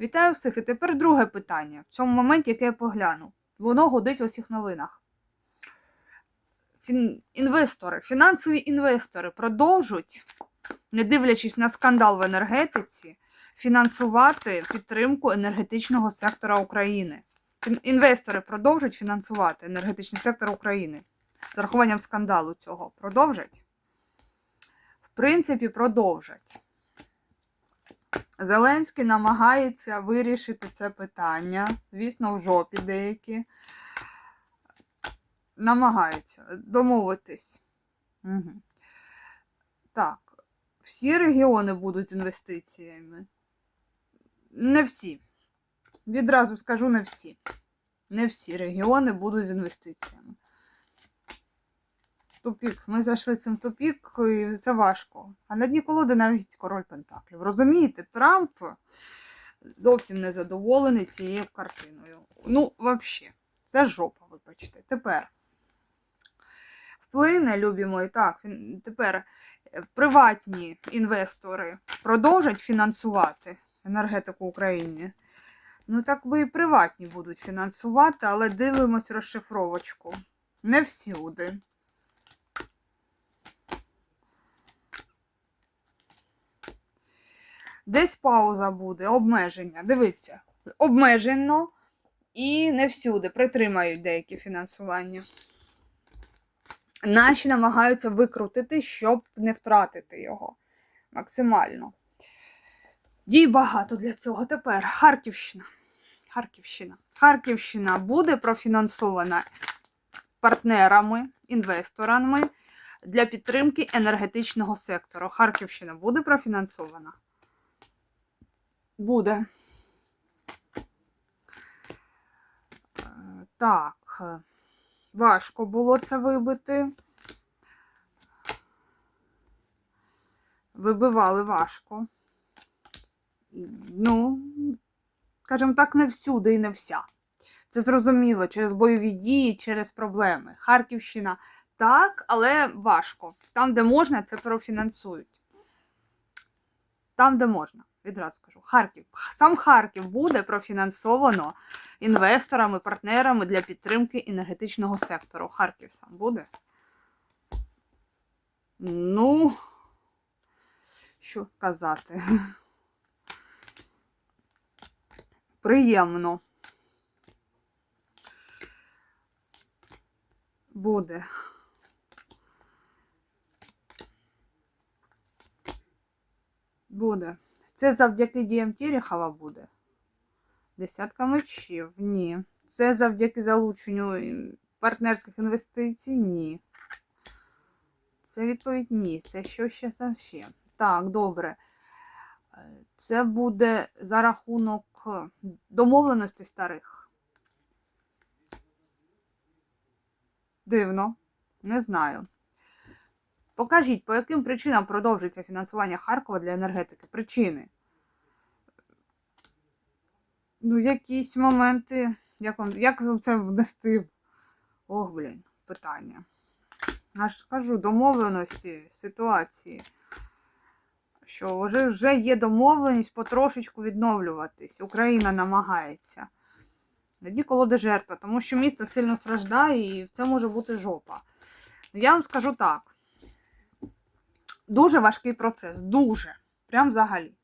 Вітаю всіх. І тепер друге питання. В цьому моменті, яке я погляну. Воно годить в усіх новинах. Фін... Інвестори, фінансові інвестори продовжують, не дивлячись на скандал в енергетиці, фінансувати підтримку енергетичного сектора України. Інвестори продовжують фінансувати енергетичний сектор України. З рахуванням скандалу цього продовжать? В принципі, продовжать. Зеленський намагається вирішити це питання. Звісно, в жопі деякі. Намагаються домовитись. Угу. Так, всі регіони будуть інвестиціями. Не всі. Відразу скажу не всі. Не всі регіони будуть з інвестиціями. Тупік. Ми зайшли цим тупік, і це важко. А на дні колоди навіть король Пентаклів. Розумієте, Трамп зовсім не задоволений цією картиною. Ну, взагалі, це жопа, вибачте. Тепер вплине, любі мої, так, тепер е, приватні інвестори продовжать фінансувати енергетику України. Ну, так би і приватні будуть фінансувати, але дивимось розшифровочку. Не всюди. Десь пауза буде, обмеження. Дивіться, обмежено і не всюди притримають деякі фінансування. Наші намагаються викрутити, щоб не втратити його максимально. Дій багато для цього. Тепер Харківщина. Харківщина. Харківщина буде профінансована партнерами, інвесторами для підтримки енергетичного сектору. Харківщина буде профінансована? Буде. Так, важко було це вибити. Вибивали важко. Ну, скажімо так, не всюди і не вся. Це зрозуміло через бойові дії, через проблеми. Харківщина так, але важко. Там, де можна, це профінансують. Там, де можна, відразу скажу. Харків. Сам Харків буде профінансовано інвесторами, партнерами для підтримки енергетичного сектору. Харків сам буде. Ну, що сказати? Приємно. Буде. Буде. Це завдяки діям Терехова буде. Десятка мечів. Ні. Це завдяки залученню партнерських інвестицій? Ні. Це відповідь ні. Це що ще там ще? Так, добре. Е, Це буде за рахунок е, домовленостей старих. Дивно. Не знаю. Покажіть, по яким причинам продовжується фінансування Харкова для енергетики? Причини. Ну, якісь моменти. Як вам, як вам це внести? Ох, блін, питання. Я ж кажу, домовленості, ситуації. Що вже, вже є домовленість потрошечку відновлюватись. Україна намагається. Тоді колода жертва, тому що місто сильно страждає і це може бути жопа. Ну, Я вам скажу так. Дуже важкий процес. Дуже. Прям взагалі.